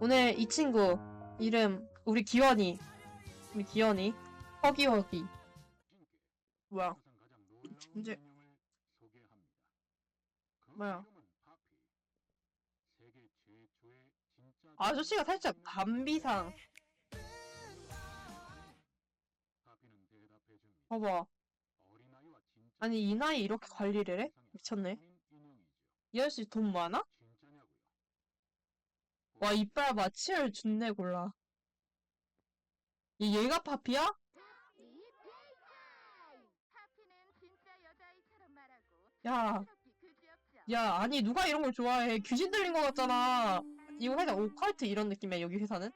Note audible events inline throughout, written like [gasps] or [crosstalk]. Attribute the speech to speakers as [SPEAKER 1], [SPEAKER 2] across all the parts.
[SPEAKER 1] 오늘 이 친구 이름 우리 기원이 우리 기원이 허기허기. 뭐야? 이제 뭐야? 아저씨가 살짝 밤비상. 봐봐. 아니 이 나이 이렇게 관리를 해? 미쳤네. 이 아저씨 돈 많아? 와 이빨 봐 치열 준내 골라. 얘 얘가 파피야? 야, 야 아니 누가 이런 걸 좋아해? 귀신 들린 거 같잖아. 이거 살짝 오컬트 이런 느낌이야 여기 회사는?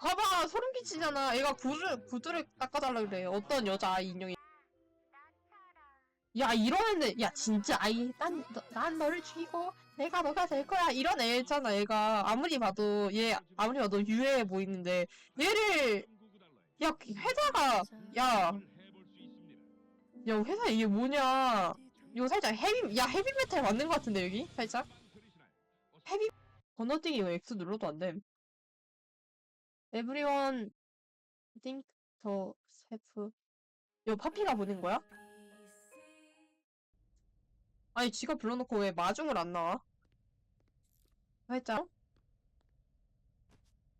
[SPEAKER 1] 봐봐 소름 끼치잖아. 얘가 구두, 구두를 닦아달라 그래. 어떤 여자 아이 인형이. 야 이러는데 야 진짜 아이 난, 너- 난 너를 죽이고 내가 너가 될 거야. 이런 애잖아 얘가. 아무리 봐도 얘 아무리 봐도 유해해 보이는데 얘를 야 회사가 야. 야 회사 이게 뭐냐. 이거 살짝 헤비 야 헤비메탈 맞는 거 같은데 여기? 살짝? 헤비 건너뛰기 이거 X 눌러도 안 됨. Everyone think the self 이거 파피가 보낸 거야? 아니 지가 불러놓고 왜 마중을 안 나와? 살짝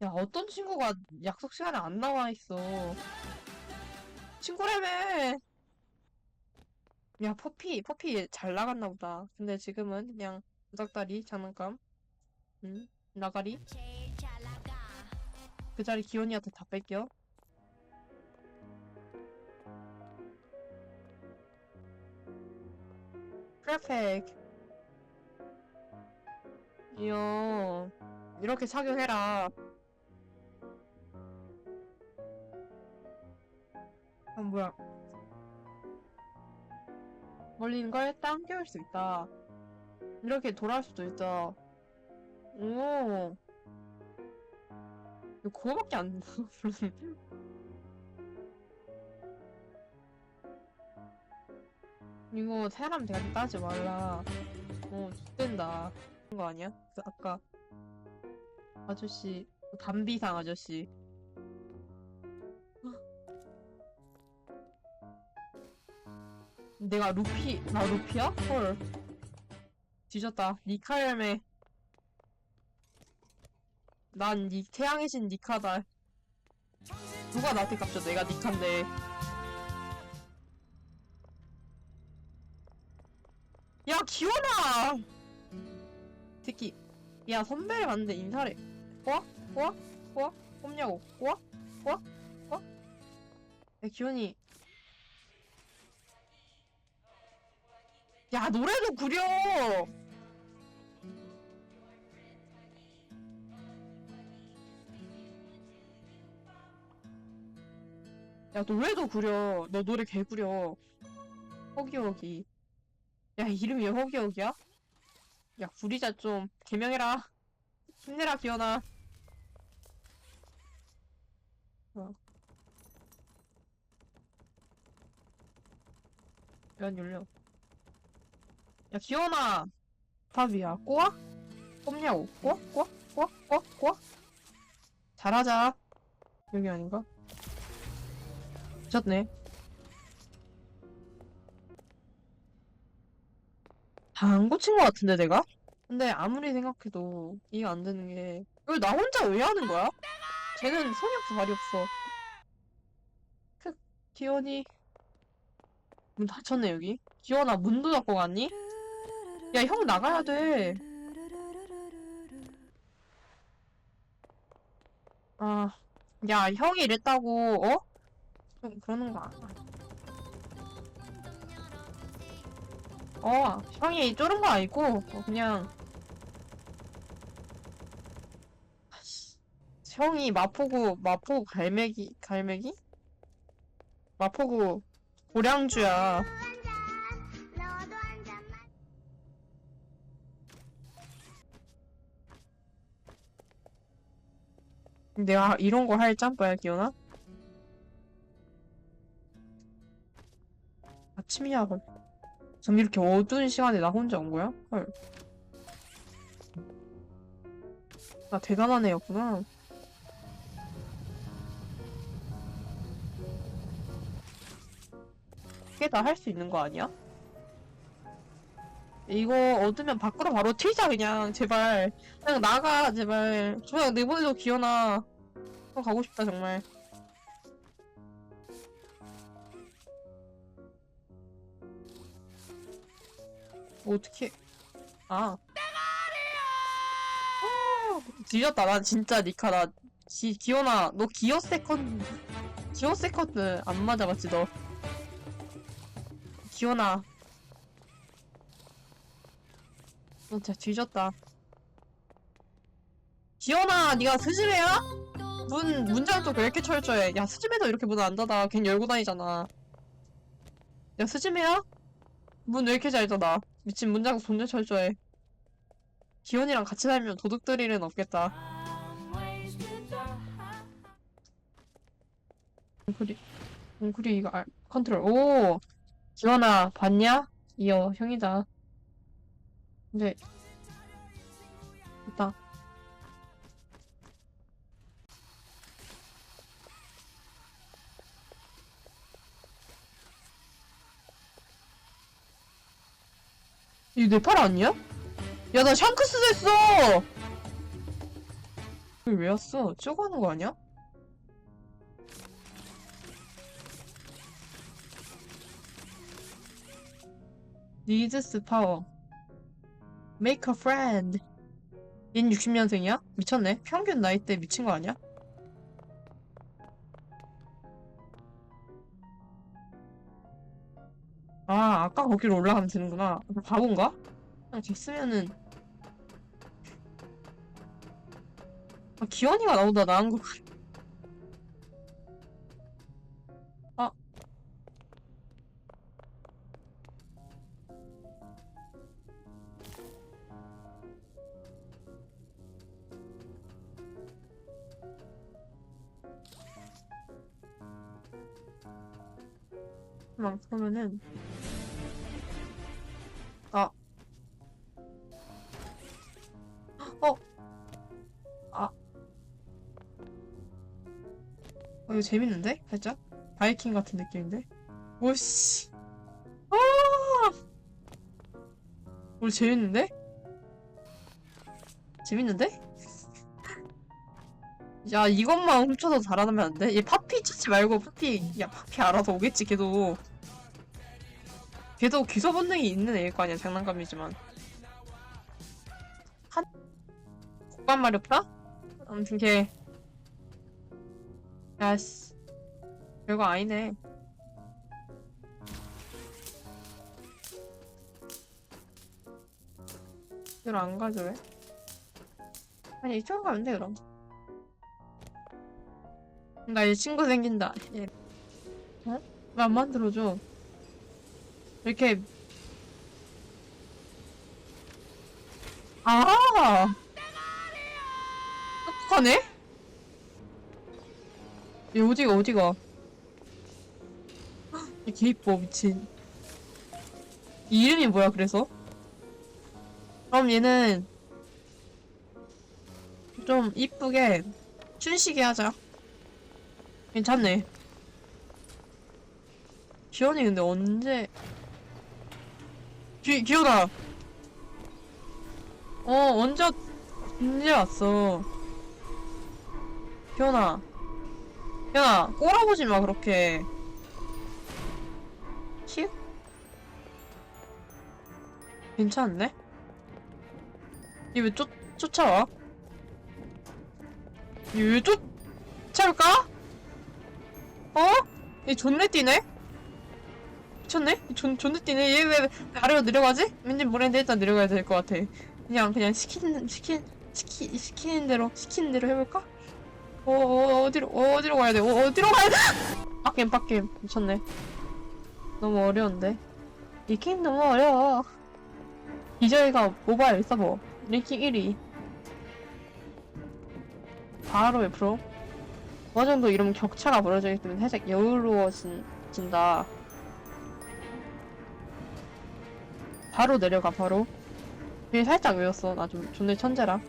[SPEAKER 1] 야 어떤 친구가 약속 시간에 안 나와 있어. 친구라며! 야 퍼피 퍼피 잘 나갔나 보다. 근데 지금은 그냥 구닥다리 장난감. 응? 나가리? 그 자리 기원이한테 다 뺏겨 퍼펙트 이야 이렇게 착용해라. 아 뭐야. 있는 걸 당겨올 수 있다. 이렇게 돌아올 수도 있다 오. 이거 그거밖에 안 [laughs] 돼. 이거 사람 대가리 따지 말라. 어, 죽된다. 그런 거 아니야? 그 아까 아저씨 담비상 아저씨. [gasps] 내가 루피 나 루피야? 헐. 뒤졌다. 니카열매. 난 니, 태양의 신 니카다. 누가 나한테 깝쳐? 내가 니카인데. 야, 기원아! 새끼. 야, 선배를 봤는데 인사를. 꼬아? 꼬아? 꼬아? 꼽냐고. 꼬아? 꼬아? 꼬아? 야, 기원이. 야, 노래도 구려! 야, 노래도 구려. 너 노래 개 구려. 허기허기. 야, 이름이 왜 허기허기야? 야, 구리자 좀. 개명해라. 힘내라, 기현아. 어. 면 열려. 야, 기현아. 답이야. 꼬아? 꼽냐고. 꼬아? 꼬아? 꼬아? 꼬아? 꼬아? 잘하자. 여기 아닌가? 미쳤네. 안 고친 것 같은데, 내가? 근데 아무리 생각해도 이해 안 되는 게, 이걸 나 혼자 왜 하는 거야? 쟤는 손이 없어, 발이 없어. 크, 기원이. 문 닫혔네, 여기. 기원아, 문도 닫고 갔니? 야, 형 나가야 돼. 아, 야, 형이 이랬다고, 어? 좀 그러는 거 아니야. 어, 형이 쫄은 거 아니고, 어, 그냥. 형이 마포구, 마포구 갈매기, 갈매기? 마포구 고량주야. 내가 이런 거 할 짬바야, 기현아? 아침이야, 헐. 좀 이렇게 어두운 시간에 나 혼자 온 거야? 헐. 나 대단한 애였구나. 그게 다 할 수 있는 거 아니야? 이거 얻으면 밖으로 바로 튀자 그냥 제발 그냥 나가 제발 그냥 내보내줘 기현아 어, 가고 싶다 정말 어떻게 아. 아, 뒤졌다. 난 진짜 니카 나 기, 기현아 너 기어 세컨드 기어 세컨드 안 맞아 맞지 너. 기현아 너 진짜 뒤졌다. 기현아 니가 스즈메야? 문 문장도 왜 이렇게 철저해? 야 스즈메도 이렇게 문 안 닫아. 괜히 열고 다니잖아. 야 스즈메야? 문 왜 이렇게 잘 닫아 미친 문장 존재 철저해. 기현이랑 같이 살면 도둑들 일은 없겠다. 웅크리 웅크리 이거 알, 컨트롤. 오! 기현아 봤냐? 이어 형이다. 근데 이거 내팔 아니야? 야 나 샹크스 됐어 여기 왜 왔어? 쪼고 하는 거 아니야? 니즈스 파워 a friend 얜 60년생이야? 미쳤네 평균 나이대 미친 거 아니야? 아 아까 거기로 올라가면 되는구나. 바본가? 그냥 됐으면은. 아 기현이가 나보다 나은 거. 같아. 아막 그러면은 이거 재밌는데? 살짝? 바이킹 같은 느낌인데? 오씨 아! 우리 재밌는데? 재밌는데? [laughs] 야 이것만 훔쳐서 잘하면 안 돼? 얘 파피 찾지 말고 파피 야 파피 알아서 오겠지 걔도 걔도 기소 본능이 있는 애일 거 아니야 장난감이지만 한 국밥 마렵다? 아무튼 걔 야씨 별거 아니네 이걸 안 가져 왜? 아니 이쪽으로 가면 돼 그럼 나 이제 친구 생긴다 얘. 어? 왜안 만들어줘 이렇게 아 똑똑하네? 얘 어디가 어디가 얘 개이뻐 미친. 이 이름이 뭐야 그래서? 그럼 얘는 좀 이쁘게 춘식이 하자. 괜찮네. 기현이 근데 언제? 기, 기현아 어 언제 왔- 언제 왔어? 기현아 기현아 꼬라보지 마 그렇게 키 괜찮네 얘왜 쫓, 쫓아와? 얘왜 쫓아올까? 어? 얘 존내 뛰네? 미쳤네? 존, 존내 뛰네? 얘 왜 아래로 내려가지? 왠지 모르겠는데 일단 내려가야 될 것 같아. 그냥, 그냥 시키는, 시킨, 시키, 시키는 대로, 시키는 대로 해볼까? 어, 어, 어디로, 어, 어디로 가야 돼? 어, 어디로 가야 돼? 빡겜, 빡겜. 미쳤네. 너무 어려운데. 이 게임 너무 어려워. 이저희가 모바일 서버, 랭킹 1위. 바로 옆으로. 어느 정도 이러면 격차가 벌어지기 때문에 살짝 여유로워진다. 바로 내려가, 바로. 되게 살짝 외웠어. 나 좀 존내 천재라.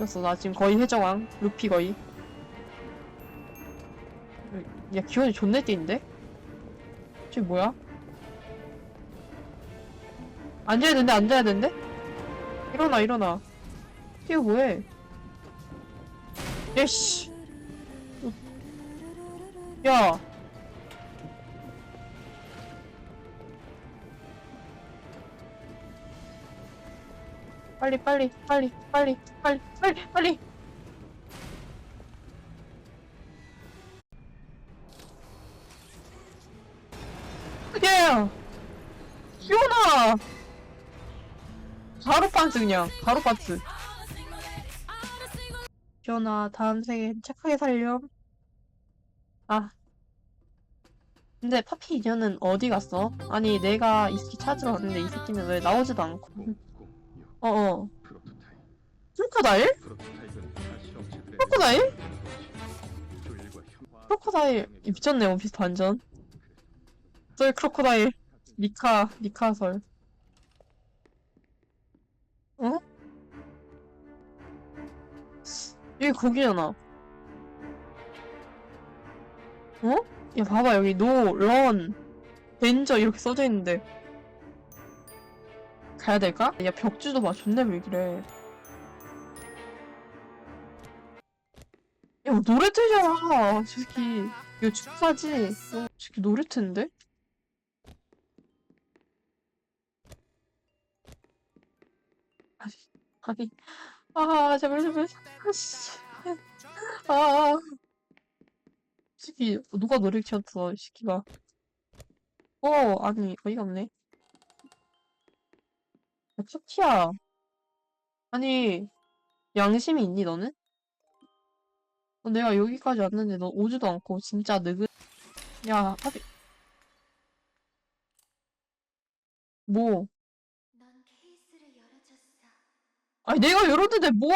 [SPEAKER 1] 됐어, 나 지금 거의 회정왕. 루피 거의. 야, 기원이 존내 띠인데? 쟤 뭐야? 앉아야 된대, 앉아야 된대? 일어나, 일어나. 뛰어 뭐해? 야씨. 야. 빨리, 빨리, 빨리, 빨리, 빨리, 빨리, 빨리. 야! 기원아! 바로 판스 그냥 바로 판스 기원아 다음 생에 착하게 살렴 아 근데 파피 이녀는 어디 갔어? 아니 내가 이 새끼 찾으러 왔는데 이 새끼는 왜 나오지도 않고 어어
[SPEAKER 2] 프로토타입.
[SPEAKER 1] 크로코다일?
[SPEAKER 2] 프로토타입은 다? 조일과
[SPEAKER 1] 크로코다일 이 미쳤네 원피스 완전 저기 크로코다일 미카 미카설 어? 여기 거기잖아 어? 야 봐봐 여기 노, 런, 덴저 이렇게 써져 있는데 가야 될까? 야 벽주도 봐. 존나 왜 그래. 야 노래 틀잖아 저 새끼 이거 축사지? 어, 저 새끼 노래 트는데? 아니 아니 아 제발 제발. 아씨. 아. 새끼 누가 노래 켰어 이 새끼가. 어 아니 어이가 없네 야 파티야 아니 양심이 있니 너는? 어, 내가 여기까지 왔는데 너 오지도 않고 진짜 느긋 야 파티 뭐. 아니 내가 열었는데 뭐